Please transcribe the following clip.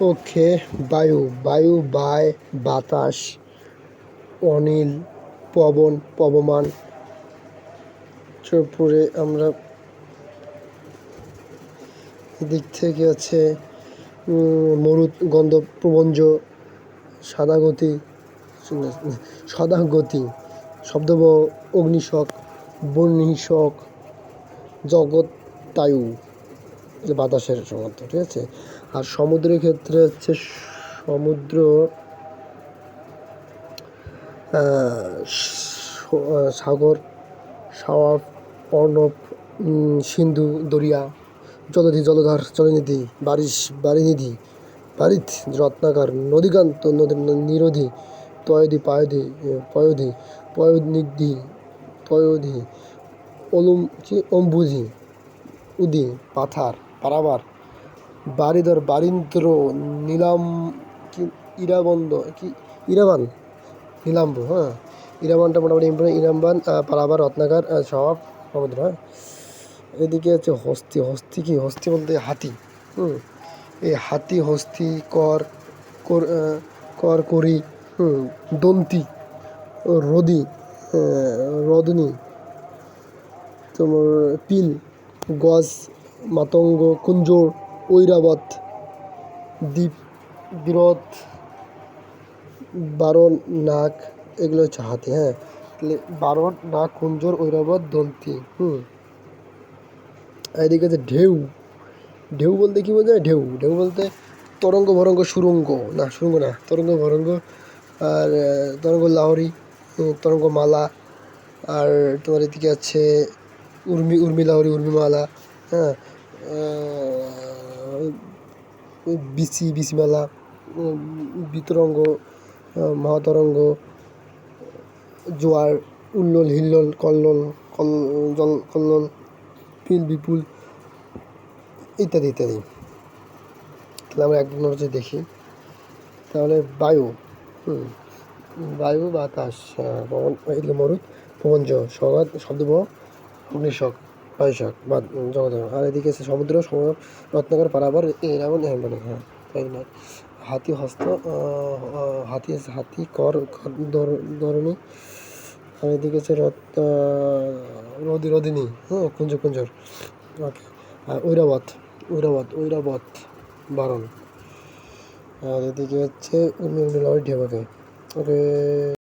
ওকে বায়ু বায়ু বায় বাতাস, অনিল, পবন, পবমান। চোপড়ে আমরা দিক থেকে আছে মরুদ গন্ধ, প্রবঞ্জ সাদা গতি সাদা গতি শব্দব, অগ্নিশক বহ্নিশক জগৎতায়ু যে বাতাসের সমর্থ ঠিক আছে? আর সমুদ্রের ক্ষেত্রে হচ্ছে সমুদ্র সাগর সাওয়াব অর্ণব সিন্ধু দরিয়া জলধি জলধার জলনিধি বারিশ বারিনিধি বারিত রত্নাকার নদীকান্ত নদী নিরোধী তয়দি পায়দি এ, পয়ধি পয়নিধি তয়োধি অলুম কি অম্বুধি উদি পাথার। পারাবার। বারিদর বারিন্দ্র নীলাম কি, ইরাবন্দ, কি, ইরাবান? নীলাম্ব হ্যাঁ। ইরাবানটা মোটামুটি ইম্পর্টেন্ট ইরামবান পারাবার, রত্নাকর সব সমুদ্র হ্যাঁ। এদিকে হচ্ছে হস্তি হস্তি কি? হস্তি বলতে হাতি, হুম। এই হাতি, হস্তি, কর কর করি হুম। দন্তি, রদি রদনী, তোমার পিল, গজ মাতঙ্গ, কুঞ্জর, ঐরাবত, দ্বীপ বিরোধ বারণ নাক এগুলো হচ্ছে হাতি হ্যাঁ। তাহলে বারণ নাক কুঞ্জর, ঐরাবত, দন্তি, হুম। এদিকে হচ্ছে ঢেউ। ঢেউ বলতে কী বোঝায়? ঢেউ। ঢেউ বলতে তরঙ্গ, ভরঙ্গ, সুরঙ্গ। না সুরঙ্গ না, তরঙ্গ, ভরঙ্গ। আর তরঙ্গ লাহরি তরঙ্গ মালা। আর তোমার এদিকে আছে উর্মি উর্মি লাহরি উর্মিমালা হ্যাঁ। আহ, বিসি বিসিমালা বিতরঙ্গ মহাতরঙ্গ জোয়ার উল্লোল হিল্লোল কল্লোল কল জল কল্লোল পিল বিপুল ইত্যাদি ইত্যাদি। তাহলে আমরা এক নজরে দেখি। তাহলে বায়ু বায়ু বাতাস পবন মরুদ পবনজ সগাত শব্দব অগ্নিশক। বায়ুশক বা জগৎ আর এদিকে আছে সমুদ্র রত্নাকর পারাবার এরাবন মানে হ্যাঁ তাই না? হাতি হস্ত হাতি হাতি, কর কর ধর- ধরণী আর এদিকে আছে রথ রদি, রদিনী হ্যাঁ কুঞ্জ কুঞ্জর ওকে, আর ঐরাবত ঐরাবত ঐরাবত বারণ। আর এদিকে হচ্ছে উর্মি উর্মি লরি ঢেবাকে ওকে।